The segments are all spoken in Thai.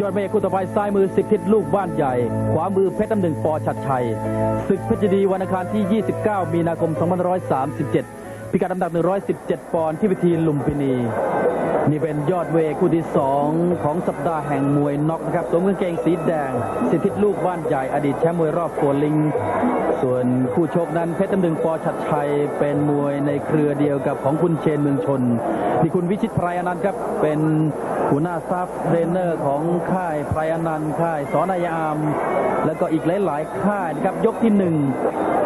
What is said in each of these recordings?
ยอดเมฆคู่ต่อไปซ้ายมือสิทธิดลูกบ้านใหญ่ ขวามือเพชรน้ำหนึ่งปอชัดชัยศึกเพชรดีวันอังคารที่ 29 มีนาคม 2537 พิกัดลำดับ 117 ปอนด์ที่เวิธีลุมพินี นี่เป็นยอดเวคู่ที่ 2 ของสัปดาห์แห่งมวยน็อกนะครับสวมกางเกงสีแดง สิทธิลูกบ้านใหญ่อดีตแชมป์มวยรอบกัวลิงส่วนคู่ชกนั้นเพชรน้ำหนึ่งปอชัดชัยเป็นมวยในเครือเดียวกับของคุณเชนเมืองชนมีคุณวิชิตไพรอนันต์ครับเป็นหัวหน้าซับเทรนเนอร์ของค่ายไพรอนันต์ค่ายสอนายาม แล้วก็อีกหลายๆค่ายนะครับยกที่หนึ่ง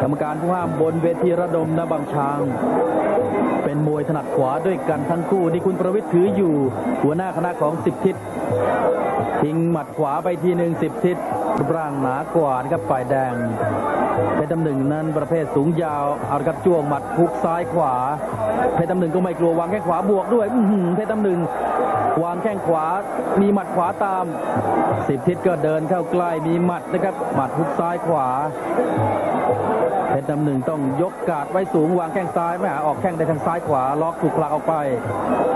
กรรมการผู้ห้ามบนเวทีระดมนะบางช้าง เป็นมวยถนัดขวาด้วยกันทั้งคู่นี่คุณประวิทย์ถืออยู่ หัวหน้าคณะของสิบทิศ ทิ้งหมัดขวาไปทีหนึ่งสิบทิศร่างหนากว่านะครับฝ่ายแดงเพชรดำหนึ่งนั้นประเภทสูงยาวเอาละครับจ้วงหมัดพุกซ้ายขวาเพชรดำหนึ่งก็ไม่กลัววางแข้งขวาบวกด้วยอือเพชรดำหนึ่งวางแข้งขวา มีหมัดขวาตามสิบทิศก็เดินเข้าใกล้มีหมัดนะครับหมัดพุกซ้ายขวาเพชรดำหนึ่งต้องยกกาดไว้สูงวางแข้งซ้ายไม่หาออกแข้งได้ทางซ้ายขวาล็อกถูกผลักออกไป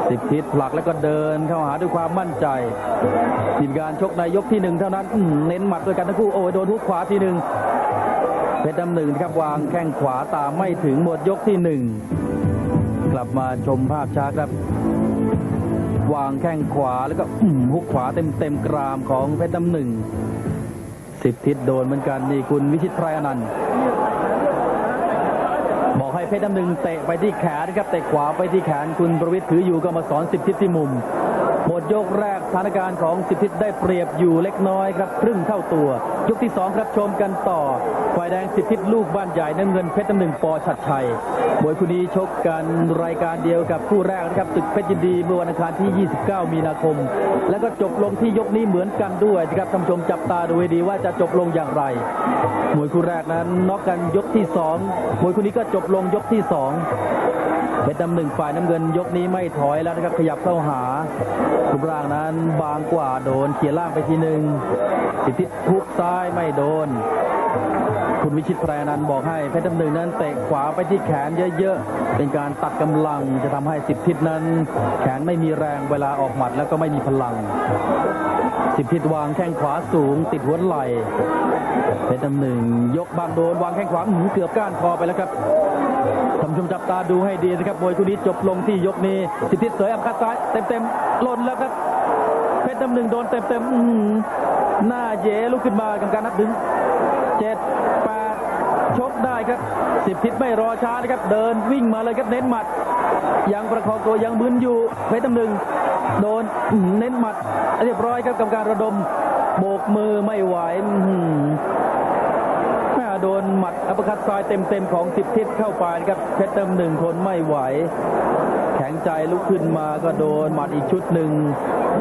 สิบทิศผลักแล้วก็เดินเข้าหาด้วยความมั่นใจทีมการชกในยกที่หนึ่งเท่านั้นเน้นหมัดด้วยกันทั้งคู่โอ้ยโดนทุกขวาทีหนึ่งเพชรดำหนึ่งครับวางแข้งขวาตามไม่ถึงหมดยกที่หนึ่งกลับมาชมภาพช้าครับ วางแข้งขวาแล้วก็หุกขวาเต็มเต็มกรามของเพชรดำหนึ่งสิบทิศโดนเหมือนกันนี่คุณวิชิตไพรอนันต์บอกให้เพชรน้ำหนึ่งเตะไปที่แขนนะครับเตะขวาไปที่แขนคุณประวิทย์ถืออยู่ก็มาสอนสิบทิศที่มุม หมดยกแรกสถานการณ์ของสิบทิศได้เปรียบอยู่เล็กน้อยครับครึ่งเท่าตัว ยกที่สองครับชมกันต่อฝ่ายแดงสิบทิศลูกบ้านใหญ่น้ำเงินเพชรน้ำหนึ่งปอชัดชัยมวยคู่นี้ชกกันรายการเดียวกับคู่แรกนะครับศึกเพชรยินดีเมื่อวันอังคารที่ 29 มีนาคม แล้วก็จบลงที่ยกนี้เหมือนกันด้วยนะครับท่านชมจับตาดูให้ดีว่าจะจบลงอย่างไรมวยคู่แรกนั้นน็อกกันยกที่สองมวยคู่นี้ก็จบลงยกที่สอง เพชรดำหนึ่งฝ่ายน้ำเงินยกนี้ไม่ถอยแล้วนะครับขยับเข้าหารูปร่างนั้นบางกว่าโดนเขี่ยล่างไปทีหนึ่งสิทธิทุกซ้ายไม่โดน คุณวิชิตแพรนันบอกให้เพชรดำหนึ่งนั้นเตะขวาไปที่แขนเยอะๆ เป็นการตัดกำลังจะทำให้สิบทิศนั้น แขนไม่มีแรงเวลาออกหมัดแล้วก็ไม่มีพลัง สิบทิศวางแข้งขวาสูงติดหัวไหล่เพชรดำหนึ่งยกบางโดนวางแข้งขวาหืเกือบก้านคอไปแล้วครับท่านผู้ชมจับตาดูให้ดีนะครับมวยคู่นี้จบลงที่ยกนี้ สิบทิศเสยอัมคัดซ้ายเต็มๆหล่นแล้วครับเพชรดำหนึ่งโดนเต็มๆ เยลุกขึ้นมากรรมการนับถึงเจ็ดแปดชกได้ครับสิบทิศไม่รอช้านะครับ เดินวิ่งมาเลยครับเน้นหมัด ยังประคองตัวยังมึนอยู่เพชรตำหนึ่งโดนเน้นหมัด เรียบร้อยครับกรรมการระดมโบกมือไม่ไหว โดนหมัดอัปคัดซ้ายเต็มๆของสิบทิศเข้าไปนะครับเพชรดำหนึ่งทนไม่ไหว แข็งใจลุกขึ้นมาก็โดนหมัดอีกชุดหนึ่ง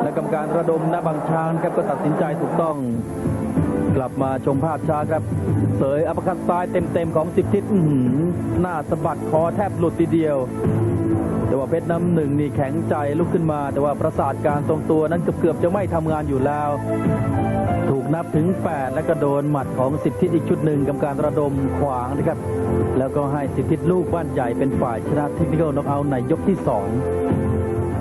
และกรรมการระดมหนะบางช้างครับก็ตัดสินใจถูกต้อง กลับมาชมภาพช้าครับ เสยอัปคัดซ้ายเต็มๆของสิบทิศหือหน้าสะบัดคอแทบหลุดทีเดียวแต่ว่าเพชรน้ำหนึ่งนี่แข็งใจลุกขึ้นมา แต่ว่าประสาทการทรงตัวนั้นเกือบๆจะไม่ทำงานอยู่แล้ว ถูกนับถึง 8 แล้วก็โดนหมัดของสิบทิศอีกชุดหนึ่งกรรมการระดมขวางนะครับ แล้วก็ให้สิบทิศลูกบ้านใหญ่เป็นฝ่ายชนะเทคนิคอลน็อกเอาท์ในยกที่สอง